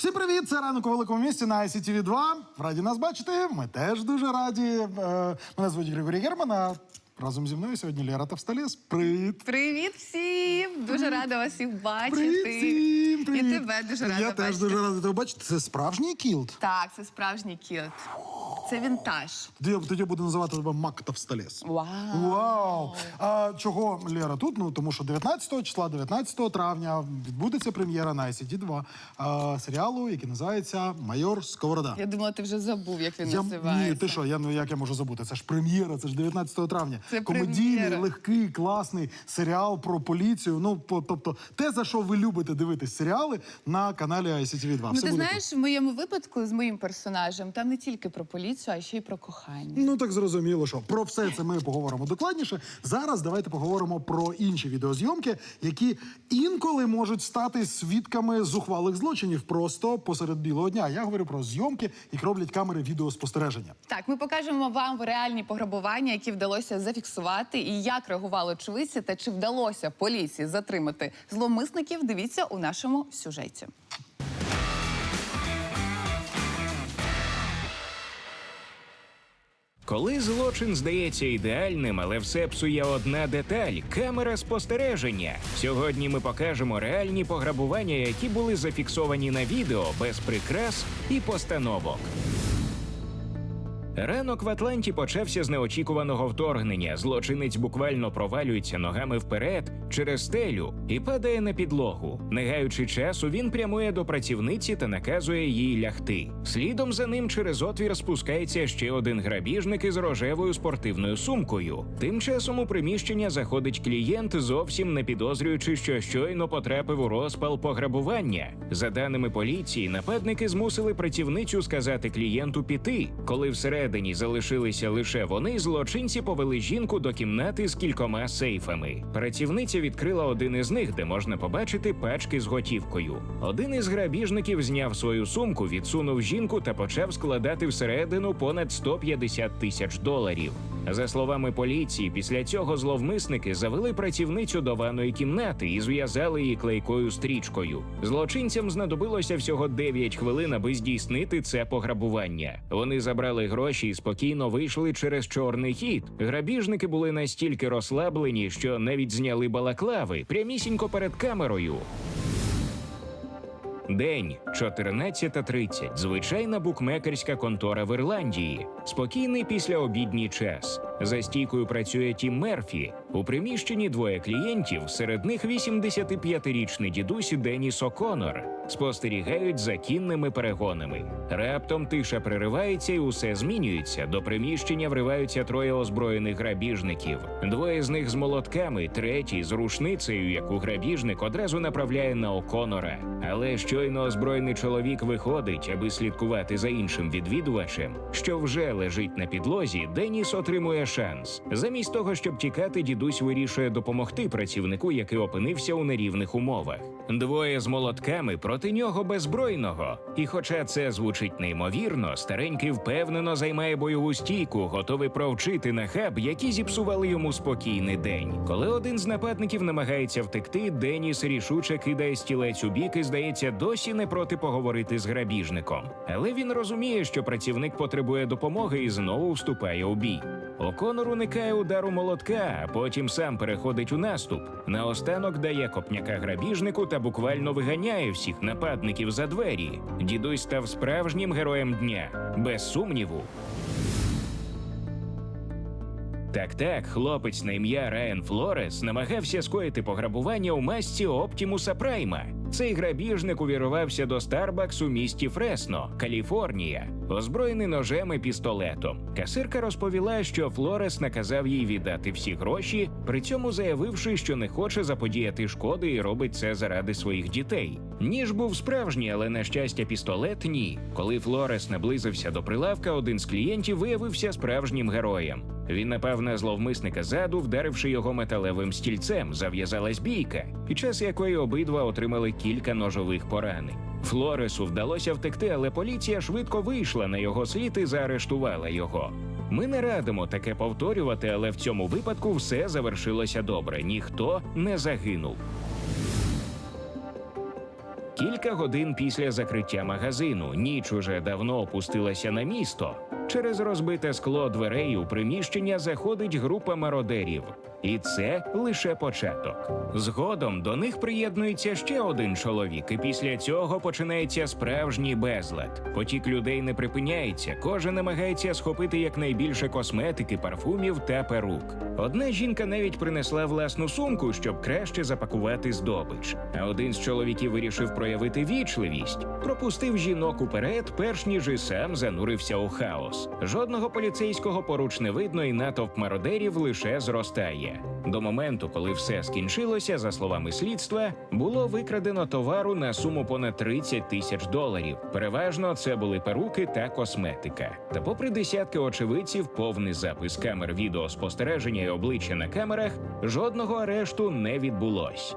Всім привіт! Це ранок у великому місті на ICTV 2. Раді нас бачити. Ми теж дуже раді. Е, Мене звуть Григорій Герман. А разом зі мною сьогодні Лера Тавсталіс. Привіт! Привіт всім! Дуже рада вас всіх бачити. Привіт всім! Привіт! І тебе дуже рада Я бачити. теж дуже рада тебе бачити. Це справжній кілт. Так, це справжній кіт. Це вінтаж. Тоді, тоді я буду називати тебе Мак Тавсталіс. Вау! Вау! А чого Лера тут? Ну тому що 19 числа, 19 травня відбудеться прем'єра на ICT 2 а, серіалу, який називається Майор Сковорода. Я думала, ти вже забув, як він Я, називається. ні, ти що, я ну як я можу забути? Це ж прем'єра, це ж 19 травня. Це Комедійний, прем'єра. легкий, класний серіал про поліцію. Ну, по- тобто, те, за що ви любите дивитись серіали на каналі ICTV 2. Ну, Все ти буде знаєш, в моєму випадку з моїм персонажем там не тільки про поліцію, а ще й про кохання. Ну так зрозуміло, що про все це ми поговоримо докладніше. Зараз давайте поговоримо про інші відеозйомки, які інколи можуть стати свідками зухвалих злочинів просто посеред білого дня. Я говорю про зйомки, які роблять камери відеоспостереження. Так, ми покажемо вам реальні пограбування, які вдалося зафіксувати, і як реагували очевидці, та чи вдалося поліції затримати зловмисників. Дивіться у нашому сюжеті. Коли злочин здається ідеальним, але все псує одна деталь камера спостереження. Сьогодні ми покажемо реальні пограбування, які були зафіксовані на відео без прикрас і постановок. Ранок в Атланті почався з неочікуваного вторгнення. Злочинець буквально провалюється ногами вперед через стелю і падає на підлогу. Не гаючи часу, він прямує до працівниці та наказує їй лягти. Слідом за ним через отвір спускається ще один грабіжник із рожевою спортивною сумкою. Тим часом у приміщення заходить клієнт, зовсім не підозрюючи, що щойно потрапив у розпал пограбування. За даними поліції, нападники змусили працівницю сказати клієнту піти. Коли всередині залишилися лише вони, злочинці повели жінку до кімнати з кількома сейфами. Працівниця відкрила один із них, де можна побачити пачки з готівкою. Один із грабіжників зняв свою сумку, відсунув жінку та почав складати всередину понад 150 тисяч доларів. За словами поліції, після цього зловмисники завели працівницю до ванної кімнати і зв'язали її клейкою стрічкою. Злочинцям знадобилося всього 9 хвилин, аби здійснити це пограбування. Вони забрали гроші і спокійно вийшли через чорний хід. Грабіжники були настільки розслаблені, що навіть зняли балаклави прямісінько перед камерою. День 14.30. Звичайна букмекерська контора в Ірландії. Спокійний післяобідній час. За стійкою працює Тім Мерфі. У приміщенні двоє клієнтів. Серед них 85-річний дідусь Деніс О'Конор. Спостерігають за кінними перегонами. Раптом тиша переривається і усе змінюється. До приміщення вриваються троє озброєних грабіжників. Двоє з них з молотками, третій з рушницею, яку грабіжник одразу направляє на О'Конора. Але щойно озброєний чоловік виходить, аби слідкувати за іншим відвідувачем, що вже лежить на підлозі, Деніс отримує шанс. Замість того, щоб тікати, дідусь вирішує допомогти працівнику, який опинився у нерівних умовах. Двоє з молотками проти нього беззбройного. І хоча це звучить неймовірно, старенький впевнено займає бойову стійку, готовий провчити нахаб, які зіпсували йому спокійний день. Коли один з нападників намагається втекти, Деніс рішуче кидає стілець у бік і здається досі не проти поговорити з грабіжником. Але він розуміє, що працівник потребує допомоги і знову вступає у бій. Оконор уникає удару молотка, а потім сам переходить у наступ. Наостанок дає копняка грабіжнику та буквально виганяє всіх нападників за двері. Дідусь став справжнім героєм дня, без сумніву. Так, так, хлопець на ім'я Райан Флорес намагався скоїти пограбування у масці Оптімуса Прайма. Цей грабіжник увірвався до Старбакс у місті Фресно, Каліфорнія, озброєний ножем і пістолетом. Касирка розповіла, що Флорес наказав їй віддати всі гроші, при цьому заявивши, що не хоче заподіяти шкоди і робить це заради своїх дітей. Ніж був справжній, але на щастя, пістолет ні. Коли Флорес наблизився до прилавка, один з клієнтів виявився справжнім героєм. Він напав на зловмисника ззаду, вдаривши його металевим стільцем. Зав'язалась бійка, під час якої обидва отримали кілька ножових поранень. Флоресу вдалося втекти, але поліція швидко вийшла на його слід і заарештувала його. Ми не радимо таке повторювати, але в цьому випадку все завершилося добре. Ніхто не загинув. Кілька годин після закриття магазину ніч уже давно опустилася на місто. Через розбите скло дверей у приміщення заходить група мародерів. І це лише початок. Згодом до них приєднується ще один чоловік, і після цього починається справжній безлад. Потік людей не припиняється. Кожен намагається схопити якнайбільше косметики, парфумів та перук. Одна жінка навіть принесла власну сумку, щоб краще запакувати здобич. А один з чоловіків вирішив проявити вічливість, пропустив жінок уперед, перш ніж і сам занурився у Жодного поліцейського поруч не видно, і натовп мародерів лише зростає. До моменту, коли все скінчилося, за словами слідства, було викрадено товару на суму понад 30 тисяч доларів. Переважно це були перуки та косметика. Та, попри десятки очевидців, повний запис камер відеоспостереження і обличчя на камерах, жодного арешту не відбулось.